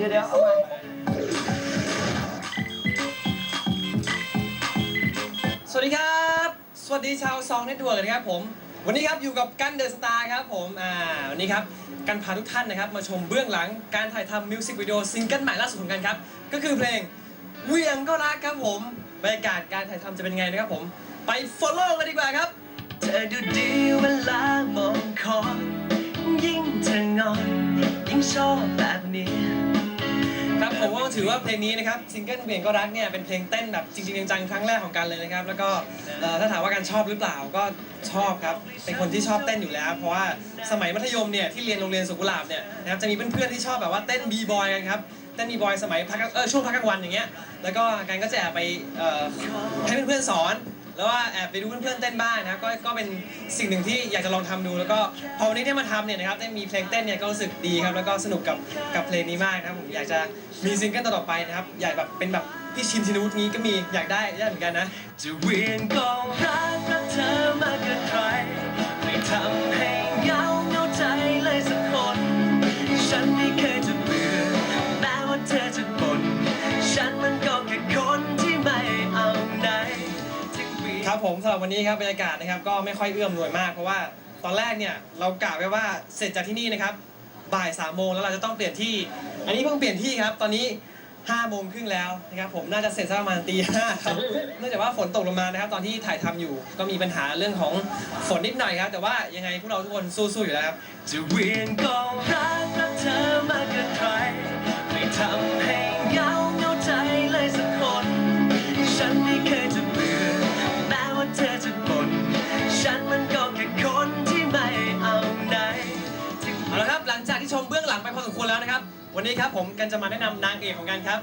ดี๋ยวเดี๋ยวเดี๋ยวเอาใหม่สวัสดีครับ สวัสดีชาวซองเน็ตเวิร์กนะครับผม วันนี้ครับอยู่กับกันเดอะสตาร์ครับผมอ่าวันนี้ครับกันพาทุกท่านนะครับ มาชมเบื้องหลังการถ่ายทำมิวสิกวิดีโอซิงเกิลใหม่ล่าสุดของกันครับ ก็คือเพลงเวียงก็รักครับผมบรรยากาศการถ่ายทำจะเป็นยังไงนะครับผม ไป follow กันดีกว่าครับเธอดูดีเวลามองคอนยิ่งเธองอนยิ่งชอบแบบนี้ ผมก็ถือว่าเพลงนี้นะครับซิงเกิลเวียงก็รักเนี่ยเป็นเพลงเต้นแบบจริงๆจังๆครั้งแรกของกันเลยนะครับ แล้วก็เอ่อถ้าถามว่ากันชอบหรือเปล่าก็ชอบครับเป็นคนที่ชอบเต้นอยู่แล้ว เพราะว่าสมัยมัธยมเนี่ยที่เรียนโรงเรียนสุขุลาบเนี่ยนะครับจะมีเพื่อนๆที่ชอบแบบว่าเต้นบีบอยกันครับเต้นบีบอยสมัยพักเออช่วงพักกลางวันอย่างเงี้ยแล้วก็กันก็จะแอบไปเอ่อให้เพื่อนๆสอน แล้วว่าแอบไปดูเพื่อนๆเต้นบ้างนะครับก็ก็เป็นสิ่งหนึ่งที่อยากจะลองทำดู แล้วก็พอวันนี้ได้มาทำเนี่ยนะครับได้มีเพลงเต้นเนี่ยก็รู้สึกดีครับแล้วก็สนุกกับกับเพลงนี้มากนะครับผมอยากจะมีซิงเกิลต่อๆไปนะครับอยากแบบเป็นแบบพี่ชินชินวุฒินี้ก็มีอยากได้ได้เหมือนกันนะจะเวียนก็รักรักเธอมากเกินใคร ผมสำหรับวันนี้ครับบรรยากาศนะครับก็ไม่ค่อยเอื้อมหน่วยมากเพราะว่าตอนแรกเนี่ยเรากะไว้ว่าเสร็จจากที่นี่นะครับบ่ายสามโมงแล้วเราจะต้องเปลี่ยนที่ อันนี้เพิ่งเปลี่ยนที่ครับ ตอนนี้ห้าโมงครึ่งแล้วนะครับผมน่าจะเสร็จสักประมาณตีห้าครับเนื่องจากว่าฝนตกลงมานะครับ ตอนที่ถ่ายทำอยู่ก็มีปัญหาเรื่องของฝนนิดหน่อยครับ แต่ว่ายังไงพวกเราทุกคนสู้ๆอยู่แล้วครับจะเวียนก็รักรักเธอมากเกินใครไม่ทำให้ เอาละครับหลังจากที่ชมเบื้องหลังไปพอสมควรแล้วนะครับ วันนี้ครับผมกันจะมาแนะนำนางเอกของกันครับ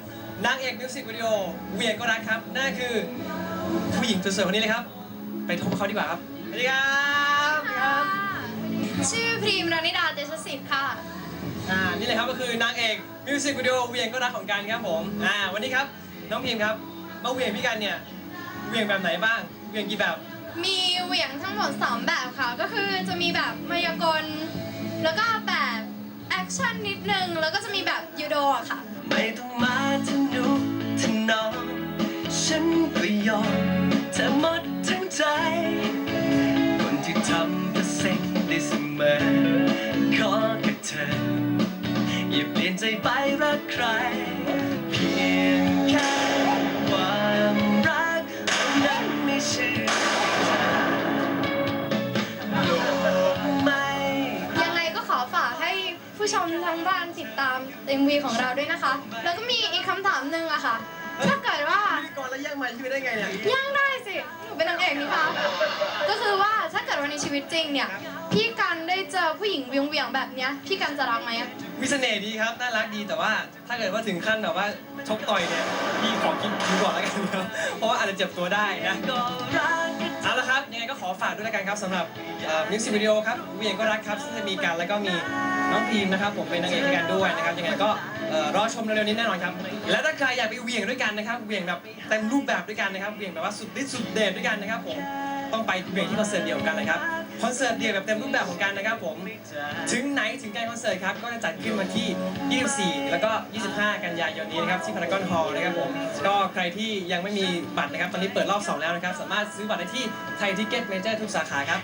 นางเอกมิวสิกวิดีโอเวียงก็รักครับนั่นคือผู้หญิงสวยๆคนนี้เลยครับ ไปพบกับเขาดีกว่าครับสวัสดีครับสวัสดีครับชื่อพรีมรณิดาเตชสิทธิ์ค่ะ อ่านี่เลยครับก็คือนางเอกมิวสิกวิดีโอเวียงก็รักของกันครับผมอ่าวันนี้ครับน้องพิมครับมาเวียงพี่กันเนี่ยเวียงแบบไหนบ้างเวียงกี่แบบ มีเหวี่ยงทั้งหมด 3 แบบค่ะ ก็คือจะมีแบบมายากล แล้วก็แบบแอคชั่นนิดนึง แล้วก็จะมีแบบยูโดอะค่ะ ไม่ต้องมาทนุถนอมฉันก็ยอมเธอหมดทั้งใจ คนที่ทำเพื่อเซ็งได้เสมอขอแค่เธอ อย่าเปลี่ยนใจไปรักใคร MV ของเราด้วยนะคะ แล้วก็มีอีกคำถามหนึ่งอะค่ะ ถ้าเกิดว่าพิธีกรแล้วแย่งไมค์ชื่อได้ไงเนี่ยย่างได้สิหนูเป็นนางเอกนี่คะก็คือว่าถ้าเกิดว่าในชีวิตจริงเนี่ย พี่กันได้เจอผู้หญิงเวียงๆแบบเนี้ย พี่กันจะรักไหมอะมีเสน่ห์ดีครับ น่ารักดีแต่ว่าถ้าเกิดว่าถึงขั้นแบบว่าชกต่อยเนี่ยพี่ขอคิดคิวก่อนแล้วกันครับเพราะว่าอาจจะเจ็บตัวได้นะ ก็รัก ก็ขอฝากด้วยละกันครับสำหรับมิวสิกวิดีโอครับเวียงก็รักครับซึ่งจะมีกันแล้วก็มีน้องพีมนะครับผมเป็นนางเอกด้วยกันด้วยนะครับยังไงก็รอชมเร็วๆนี้แน่นอนครับ และถ้าใครอยากไปเวียงด้วยกันนะครับเวียงแบบเต็มรูปแบบด้วยกันนะครับเวียงแบบว่าสุดฤทธิ์สุดเดชด้วยกันนะครับผม ต้องไปเวียงที่คอนเสิร์ตเดียวกันเลยครับคอนเสิร์ตเดียวแบบเต็มรูปแบบของกันนะครับผมถึงไหนถึงกล้คอนเสิร์ตครับก็จะจัดขึ้นวันที่ 24 แล้วก็ 25 กันยายนนี้นะครับที่พารากอนฮอลล์นะครับผมก็ใครที่ยังไม่มีบัตรนะครับตอนนี้เปิดรอบ 2 แล้วนะครับ สามารถซื้อบัตรได้ที่ไทยทิเก็ตเมเจอร์ทุกสาขาครับ